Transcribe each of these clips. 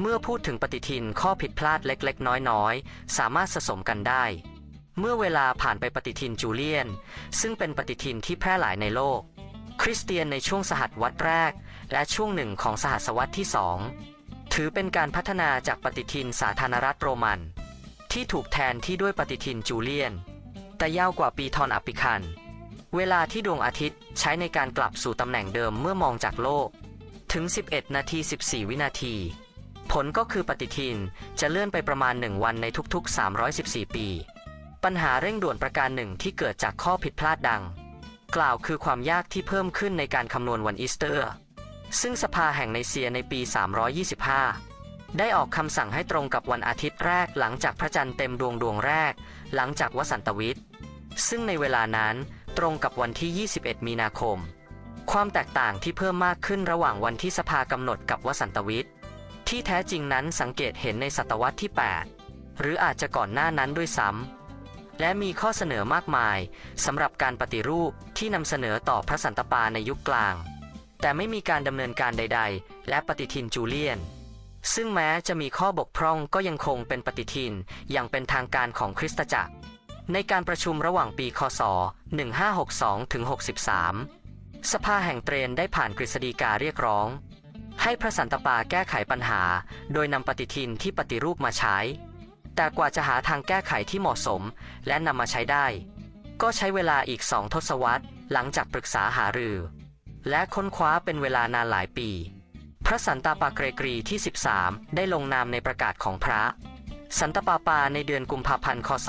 เมื่อพูดถึงปฏิทินข้อผิดพลาดเล็กๆ น้อยๆ สามารถสะสมกันได้ เมื่อเวลาผ่านไปปฏิทินจูเลียน ซึ่งเป็นปฏิทินที่แพร่หลายในโลก คริสเตียนในช่วงสหัสวรรษแรก และช่วงหนึ่งของสหัสวรรษที่สองถือเป็นการพัฒนาจากปฏิทินสาธารณรัฐโรมัน ที่ถูกแทนที่ด้วยปฏิทินจูเลียน แต่ยาวกว่าปีทอนอปิคัน เวลาที่ดวงอาทิตย์ใช้ในการกลับสู่ตำแหน่งเดิมเมื่อมองจากโลก ถึง 11 นาที 14 วินาที ผลก็คือปฏิทินจะเลื่อนไปประมาณ 1 วันในทุกๆ 314 ปี ปัญหาเร่งด่วนประการหนึ่งที่เกิดจากข้อผิดพลาดดัง กล่าวคือความยากที่เพิ่มขึ้นในการคำนวณวันอีสเตอร์ ซึ่งสภาแห่งไนเซียในปี 325 ได้ออกคำสั่งให้ตรงกับวันอาทิตย์แรกหลังจากพระจันทร์เต็มดวงดวงแรก หลังจากวสันตวิทย์ซึ่งในเวลานั้นตรงกับวันที่ 21 มีนาคม ความแตกต่างที่เพิ่มมากขึ้นระหว่างวันที่สภากำหนดกับวสันตวิทย์ ที่แท้จริงนั้นสังเกตเห็นในศตวรรษที่ 8 หรืออาจจะก่อนหน้านั้นด้วยซ้ำและมีข้อเสนอมากมายสำหรับการปฏิรูปที่นำเสนอต่อพระสันตะปาในยุคกลาง แต่ไม่มีการดำเนินการใด ๆ และปฏิทินจูเลียน ซึ่งแม้จะมีข้อบกพร่องก็ยังคงเป็นปฏิทินอย่างเป็นทางการของคริสตจักร ในการประชุมระหว่างปีคศ 1562ถึง63 สภาแห่งเตรนได้ผ่านกฤษฎีกาเรียกร้อง ให้พระสันตะปาแก้ไขปัญหา โดยนำปฏิทินที่ปฏิรูปมาใช้ แต่กว่าจะหาทางแก้ไขที่เหมาะสม และนำมาใช้ได้ ก็ใช้เวลาอีกสองทศวรรษ หลังจากปรึกษาหารือ และค้นคว้าเป็นเวลานานหลายปี พระสันตะปาเกรกรีที่ 13 ได้ลงนามในประกาศของพระ สันตะปาปาในเดือนกุมภาพันธ์คศ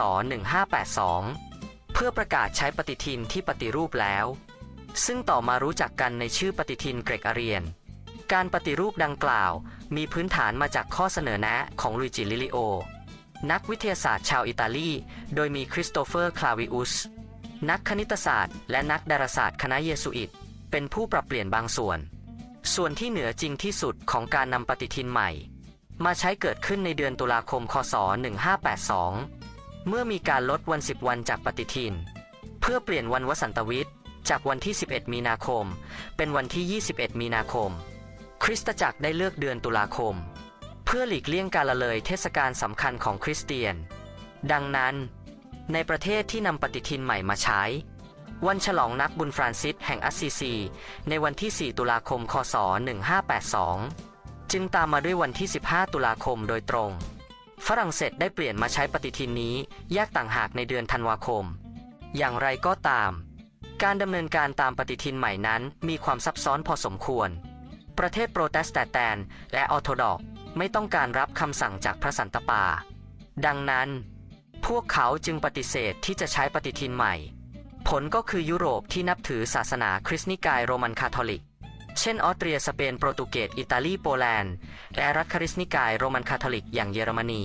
1582 เพื่อประกาศใช้ปฏิทินที่ปฏิรูปแล้ว ซึ่งต่อมารู้จักกันในชื่อปฏิทินเกรกอาเรียน การปฏิรูปดังกล่าว มีพื้นฐานมาจากข้อเสนอแนะของลุยจิลิลิโอ นักวิทยาศาสตร์ชาวอิตาลี โดยมีคริสโตเฟอร์ คลาวิอุส นักคณิตศาสตร์ และนักดาราศาสตร์คณะเยสุอิต เป็นผู้ปรับเปลี่ยนบางส่วน ส่วนที่เหนือจริงที่สุดของการนำปฏิทินใหม่ มาใช้เกิดขึ้นในเดือนตุลาคม คศ 1582 เมื่อมีการลดวัน 10 วันจากปฏิทิน เพื่อเปลี่ยนวันวสันตวิทย์จากวันที่ 11 มีนาคม เป็นวันที่ 21 มีนาคม คริสตจักรได้เลือกเดือนตุลาคม เพื่อหลีกเลี่ยงการละเลยเทศกาลสำคัญของคริสเตียน ดังนั้น ในประเทศที่นำปฏิทินใหม่มาใช้ วันฉลองนักบุญฟรานซิสแห่งอัสซีซี ในวันที่ 4 ตุลาคม คศ 1582 จึงตามมาด้วยวันที่ 15 ตุลาคมโดยตรง ฝรั่งเศสได้เปลี่ยนมาใช้ปฏิทินนี้แยกต่างหากในเดือนธันวาคม อย่างไรก็ตาม การดำเนินการตามปฏิทินใหม่นั้นมีความซับซ้อนพอสมควร ประเทศโปรเตสแตนต์และออร์โธดอกไม่ต้องการรับคำสั่งจากพระสันตะปา ดังนั้น พวกเขาจึงปฏิเสธที่จะใช้ปฏิทินใหม่ ผลก็คือยุโรปที่นับถือศาสนาคริสต์นิกายโรมันคาทอลิก เช่นออสเตรียสเปนโปรตุเกสอิตาลีโปแลนด์ และรัฐคริสต์นิกายโรมันคาทอลิกอย่างเยอรมนี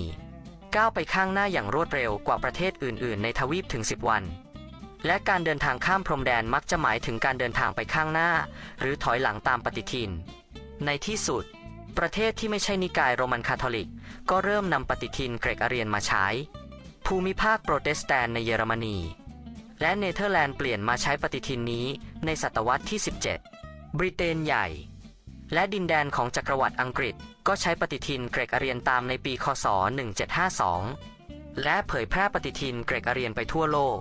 ก้าวไปข้างหน้าอย่างรวดเร็วกว่าประเทศอื่น ๆ ในทวีปถึง 10 วันและการเดินทางข้ามพรมแดนมักจะหมายถึงการเดินทางไปข้างหน้า หรือถอยหลังตามปฏิทิน ในที่สุด ประเทศที่ไม่ใช่นิกายโรมันคาทอลิก ก็เริ่มนำปฏิทินเกรกอาเรียนมาใช้ ภูมิภาคโปรเตสแตนต์ในเยอรมนี และเนเธอร์แลนด์เปลี่ยนมาใช้ปฏิทินนี้ในศตวรรษที่ 17 บริเตนใหญ่ และดินแดนของจักรวรรดิอังกฤษก็ใช้ปฏิทินเกรกอาเรียนตามในปี คศ 1752 และเผยแพร่ปฏิทินเกรกอาเรียนไปทั่วโลก